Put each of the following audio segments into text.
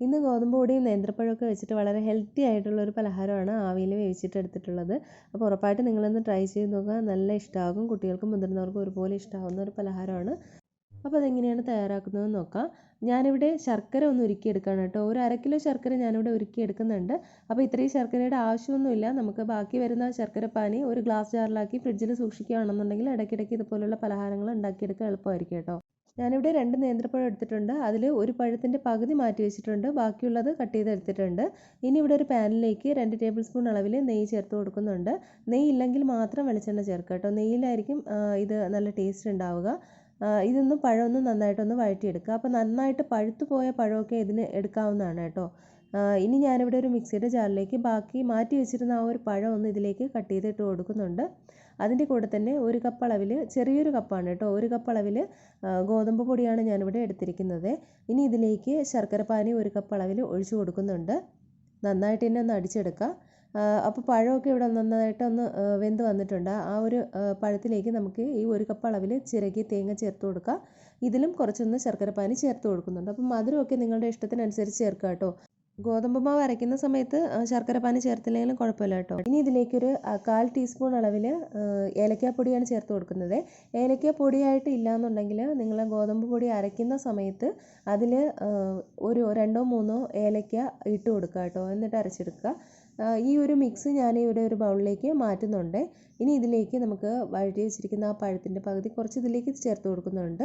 ഇന്ന് ഗോതമ്പ് പൊടിയും നേന്ത്രപ്പഴമൊക്കെ വെച്ചിട്ട് വളരെ ഹെൽത്തി ആയിട്ടുള്ള ഒരു പലഹാരമാണ് ആവിയിൽ വേവിച്ചിട്ട് എടുത്തിട്ടുള്ളത്. അപ്പോൾ ഉറപ്പായിട്ട് നിങ്ങളൊന്ന് ട്രൈ ചെയ്ത് നോക്കുക. നല്ല ഇഷ്ടമാകും കുട്ടികൾക്കും മുതിർന്നവർക്കും ഒരുപോലെ ഇഷ്ടമാകുന്ന ഒരു പലഹാരമാണ്. അപ്പോൾ അതെങ്ങനെയാണ് തയ്യാറാക്കുന്നതെന്ന് നോക്കാം. ഞാനിവിടെ ശർക്കര ഒന്ന് ഉരുക്കിയെടുക്കുകയാണ് കേട്ടോ. ഒരു അര കിലോ ശർക്കര ഞാനിവിടെ ഉരുക്കിയെടുക്കുന്നുണ്ട്. അപ്പോൾ ഇത്രയും ശർക്കരയുടെ ആവശ്യമൊന്നുമില്ല. നമുക്ക് ബാക്കി വരുന്ന ശർക്കര പാനി ഒരു ഗ്ലാസ് ജാറിലാക്കി ഫ്രിഡ്ജിൽ സൂക്ഷിക്കുകയാണെന്നുണ്ടെങ്കിൽ ഇടയ്ക്കിടയ്ക്ക് ഇതുപോലുള്ള പലഹാരങ്ങൾ ഉണ്ടാക്കിയെടുക്കാൻ എളുപ്പമായിരിക്കും കേട്ടോ. ഞാനിവിടെ രണ്ട് നേന്ത്രപ്പഴം എടുത്തിട്ടുണ്ട്. അതിൽ ഒരു പഴത്തിന്റെ പകുതി മാറ്റി വെച്ചിട്ടുണ്ട്. ബാക്കിയുള്ളത് കട്ട് ചെയ്ത് എടുത്തിട്ടുണ്ട്. ഇനി ഇവിടെ ഒരു പാനിലേക്ക് രണ്ട് ടേബിൾ സ്പൂൺ അളവിൽ നെയ്യ് ചേർത്ത് കൊടുക്കുന്നുണ്ട്. നെയ്യ് ഇല്ലെങ്കിൽ മാത്രം വെളിച്ചെണ്ണ ചേർക്കുക കേട്ടോ. നെയ്യിലായിരിക്കും ഇത് നല്ല ടേസ്റ്റ് ഉണ്ടാവുക. ഇതൊന്ന് പഴമൊന്ന് നന്നായിട്ടൊന്ന് വഴറ്റിയെടുക്കുക. അപ്പോൾ നന്നായിട്ട് പഴുത്തു പോയ പഴമൊക്കെ ഇതിന് എടുക്കാവുന്നതാണ് കേട്ടോ. ഇനി ഞാനിവിടെ ഒരു മിക്സിയുടെ ജാറിലേക്ക് ബാക്കി മാറ്റി വെച്ചിരുന്ന ആ ഒരു പഴം ഒന്ന് ഇതിലേക്ക് കട്ട് ചെയ്തിട്ട് കൊടുക്കുന്നുണ്ട്. അതിന്റെ കൂടെ തന്നെ ഒരു കപ്പ് അളവിൽ ചെറിയൊരു കപ്പാണ് കേട്ടോ. ഒരു കപ്പ് അളവിൽ ഗോതമ്പ് പൊടിയാണ് ഞാനിവിടെ എടുത്തിരിക്കുന്നത്. ഇനി ഇതിലേക്ക് ശർക്കര പാനി ഒരു കപ്പ് അളവിൽ ഒഴിച്ചു കൊടുക്കുന്നുണ്ട്. നന്നായിട്ട് തന്നെ ഒന്ന് അടിച്ചെടുക്കുക അപ്പോൾ പഴമൊക്കെ ഇവിടെ നന്നായിട്ട് ഒന്ന് വെന്ത് വന്നിട്ടുണ്ട്. ആ ഒരു പഴത്തിലേക്ക് നമുക്ക് ഈ ഒരു കപ്പ് അളവിൽ ചിരകി തേങ്ങ ചേർത്ത് കൊടുക്കുക ഇതിലും കുറച്ചൊന്ന് ശർക്കരപ്പാനി ചേർത്ത് കൊടുക്കുന്നുണ്ട്. അപ്പോൾ മധുരമൊക്കെ നിങ്ങളുടെ ഇഷ്ടത്തിനനുസരിച്ച് ചേർക്കുക കേട്ടോ. ഗോതമ്പ് മാവ് അരയ്ക്കുന്ന സമയത്ത് ശർക്കര പാനി ചേർത്തില്ലെങ്കിലും കുഴപ്പമില്ല കേട്ടോ. ഇനി ഇതിലേക്കൊരു കാൽ ടീസ്പൂൺ അളവിൽ ഏലക്കാപ്പൊടിയാണ് ചേർത്ത് കൊടുക്കുന്നത്. ഏലക്ക പൊടിയായിട്ട് ഇല്ലയെന്നുണ്ടെങ്കിൽ നിങ്ങൾ ഗോതമ്പ് പൊടി അരയ്ക്കുന്ന സമയത്ത് അതിൽ ഒരു രണ്ടോ മൂന്നോ ഏലക്ക ഇട്ട് കൊടുക്കുക കേട്ടോ. എന്നിട്ട് അരച്ചെടുക്കുക. ഈ ഒരു മിക്സ് ഞാൻ ഇവിടെ ഒരു ബൗളിലേക്ക് മാറ്റുന്നുണ്ട്. ഇനി ഇതിലേക്ക് നമുക്ക് വഴറ്റി വെച്ചിരിക്കുന്ന ആ പഴത്തിന്റെ പകുതി കുറച്ച് ഇതിലേക്ക് ചേർത്ത് കൊടുക്കുന്നുണ്ട്.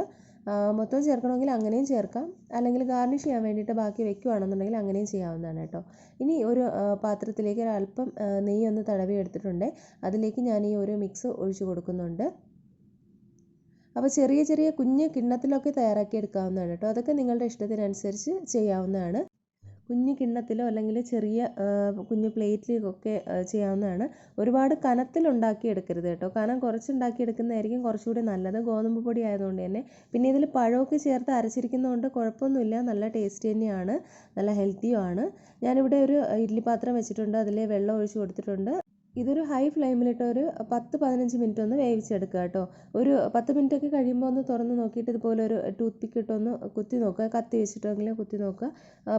മൊത്തം ചേർക്കണമെങ്കിൽ അങ്ങനെയും ചേർക്കാം. അല്ലെങ്കിൽ ഗാർണിഷ് ചെയ്യാൻ വേണ്ടിയിട്ട് ബാക്കി വെക്കുകയാണെന്നുണ്ടെങ്കിൽ അങ്ങനെയും ചെയ്യാവുന്നതാണ് കേട്ടോ. ഇനി ഒരു പാത്രത്തിലേക്ക് ഒരല്പം നെയ്യ് ഒന്ന് തടവി എടുത്തിട്ടുണ്ട്. അതിലേക്ക് ഞാൻ ഈ ഒരു മിക്സ് ഒഴിച്ചു കൊടുക്കുന്നുണ്ട്. അപ്പോൾ ചെറിയ ചെറിയ കുഞ്ഞ് കിണ്ണത്തിലൊക്കെ തയ്യാറാക്കി എടുക്കാവുന്നതാണ് കേട്ടോ. അതൊക്കെ നിങ്ങളുടെ ഇഷ്ടത്തിനനുസരിച്ച് ചെയ്യാവുന്നതാണ്. കുഞ്ഞു കിണ്ണത്തിലോ അല്ലെങ്കിൽ ചെറിയ കുഞ്ഞു പ്ലേറ്റിലൊക്കെ ചെയ്യാവുന്നതാണ്. ഒരുപാട് കനത്തിലുണ്ടാക്കി എടുക്കരുത് കേട്ടോ. കനം കുറച്ചുണ്ടാക്കി എടുക്കുന്നതായിരിക്കും കുറച്ചുകൂടി നല്ലത്. ഗോതമ്പ് പൊടി ആയതുകൊണ്ട് തന്നെ. പിന്നെ ഇതിൽ പഴമൊക്കെ ചേർത്ത് അരച്ചിരിക്കുന്നതുകൊണ്ട് കുഴപ്പമൊന്നുമില്ല. നല്ല ടേസ്റ്റ് തന്നെയാണ്. നല്ല ഹെൽത്തിയുമാണ്. ഞാനിവിടെ ഒരു ഇഡ്ഡലി പാത്രം വെച്ചിട്ടുണ്ട്. അതിൽ വെള്ളം ഒഴിച്ച് കൊടുത്തിട്ടുണ്ട്. ഇതൊരു ഹൈ ഫ്ലെയിമിലിട്ട് ഒരു പത്ത് പതിനഞ്ച് മിനിറ്റ് ഒന്ന് വേവിച്ചെടുക്കുക കേട്ടോ. ഒരു പത്ത് മിനിറ്റ് ഒക്കെ കഴിയുമ്പോൾ ഒന്ന് തുറന്ന് നോക്കിയിട്ട് ഇതുപോലെ ഒരു ടൂത്ത് പിക്ക് ഇട്ടൊന്ന് കുത്തി നോക്കുക. കത്തി വെച്ചിട്ടെങ്കിലും കുത്തി നോക്കുക.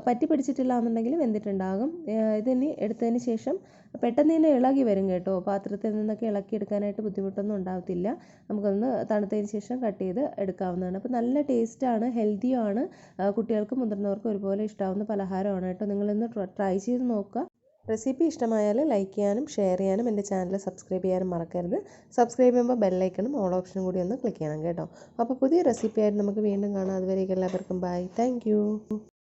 പറ്റി പിടിച്ചിട്ടില്ല എന്നുണ്ടെങ്കിൽ വെന്തിട്ടുണ്ടാകും. ഇതിനി എടുത്തതിന് ശേഷം പെട്ടെന്ന് തന്നെ ഇളകി വരും കേട്ടോ. പാത്രത്തിൽ നിന്നൊക്കെ ഇളക്കി എടുക്കാനായിട്ട് ബുദ്ധിമുട്ടൊന്നും ഉണ്ടാകത്തില്ല നമുക്കൊന്ന് തണുത്തതിന് ശേഷം കട്ട് ചെയ്ത് എടുക്കാവുന്നതാണ്. അപ്പോൾ നല്ല ടേസ്റ്റാണ് ഹെൽത്തിയുമാണ് കുട്ടികൾക്കും മുതിർന്നവർക്കും ഒരുപോലെ ഇഷ്ടമാവുന്ന പലഹാരമാണ് കേട്ടോ. നിങ്ങളിന്ന് ട്രൈ ചെയ്ത് നോക്കുക. റെസിപ്പി ഇഷ്ടമായാൽ ലൈക്ക് ചെയ്യാനും ഷെയർ ചെയ്യാനും എന്റെ ചാനൽ സബ്സ്ക്രൈബ് ചെയ്യാനും മറക്കരുത്. സബ്സ്ക്രൈബ് ചെയ്യുമ്പോൾ ബെല്ലൈക്കണും ഓൾ ഓപ്ഷനും കൂടി ഒന്ന് ക്ലിക്ക് ചെയ്യണം കേട്ടോ. അപ്പോൾ പുതിയ റെസിപ്പി ആയിട്ട് നമുക്ക് വീണ്ടും കാണാം. അതുവരേക്കും എല്ലാവർക്കും ബൈ താങ്ക്